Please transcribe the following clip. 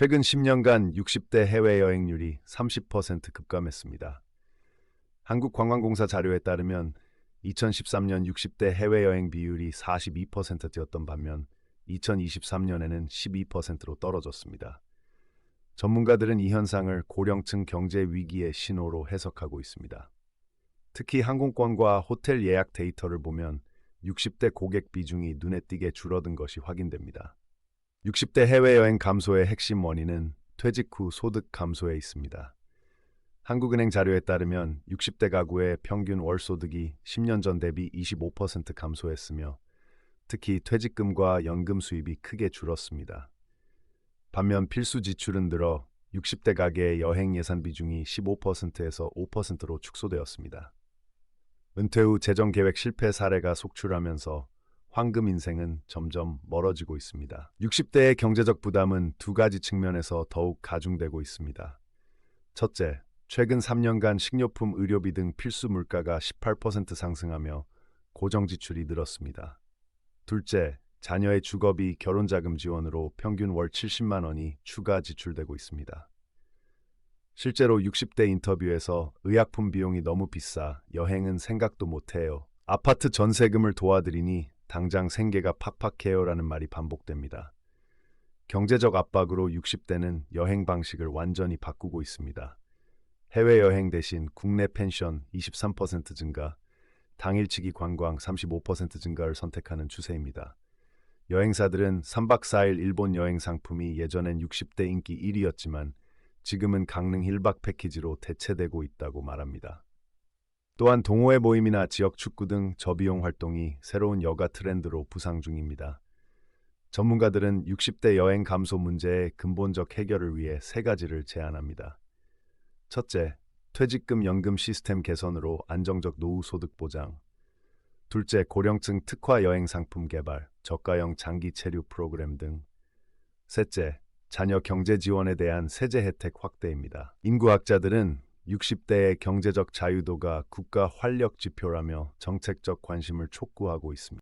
최근 10년간 60대 해외여행률이 30% 급감했습니다. 한국관광공사 자료에 따르면 2013년 60대 해외여행 비율이 42%였던 반면 2023년에는 12%로 떨어졌습니다. 전문가들은 이 현상을 고령층 경제 위기의 신호로 해석하고 있습니다. 특히 항공권과 호텔 예약 데이터를 보면 60대 고객 비중이 눈에 띄게 줄어든 것이 확인됩니다. 60대 해외여행 감소의 핵심 원인은 퇴직 후 소득 감소에 있습니다. 한국은행 자료에 따르면 60대 가구의 평균 월 소득이 10년 전 대비 25% 감소했으며 특히 퇴직금과 연금 수입이 크게 줄었습니다. 반면 필수 지출은 늘어 60대 가계의 여행 예산 비중이 15%에서 5%로 축소되었습니다. 은퇴 후 재정 계획 실패 사례가 속출하면서 황금 인생은 점점 멀어지고 있습니다. 60대의 경제적 부담은 두 가지 측면에서 더욱 가중되고 있습니다. 첫째, 최근 3년간 식료품, 의료비 등 필수 물가가 18% 상승하며 고정 지출이 늘었습니다. 둘째, 자녀의 주거비, 결혼자금 지원으로 평균 월 70만 원이 추가 지출되고 있습니다. 실제로 60대 인터뷰에서 의약품 비용이 너무 비싸 여행은 생각도 못해요. 아파트 전세금을 도와드리니 당장 생계가 팍팍해요라는 말이 반복됩니다. 경제적 압박으로 60대는 여행 방식을 완전히 바꾸고 있습니다. 해외여행 대신 국내 펜션 23% 증가, 당일치기 관광 35% 증가를 선택하는 추세입니다. 여행사들은 3박 4일 일본 여행 상품이 예전엔 60대 인기 1위였지만 지금은 강릉 1박 패키지로 대체되고 있다고 말합니다. 또한 동호회 모임이나 지역 축구 등 저비용 활동이 새로운 여가 트렌드로 부상 중입니다. 전문가들은 60대 여행 감소 문제의 근본적 해결을 위해 세 가지를 제안합니다. 첫째, 퇴직금 연금 시스템 개선으로 안정적 노후 소득 보장. 둘째, 고령층 특화 여행 상품 개발, 저가형 장기 체류 프로그램 등. 셋째, 자녀 경제 지원에 대한 세제 혜택 확대입니다. 인구학자들은 60대의 경제적 자유도가 국가 활력 지표라며 정책적 관심을 촉구하고 있습니다.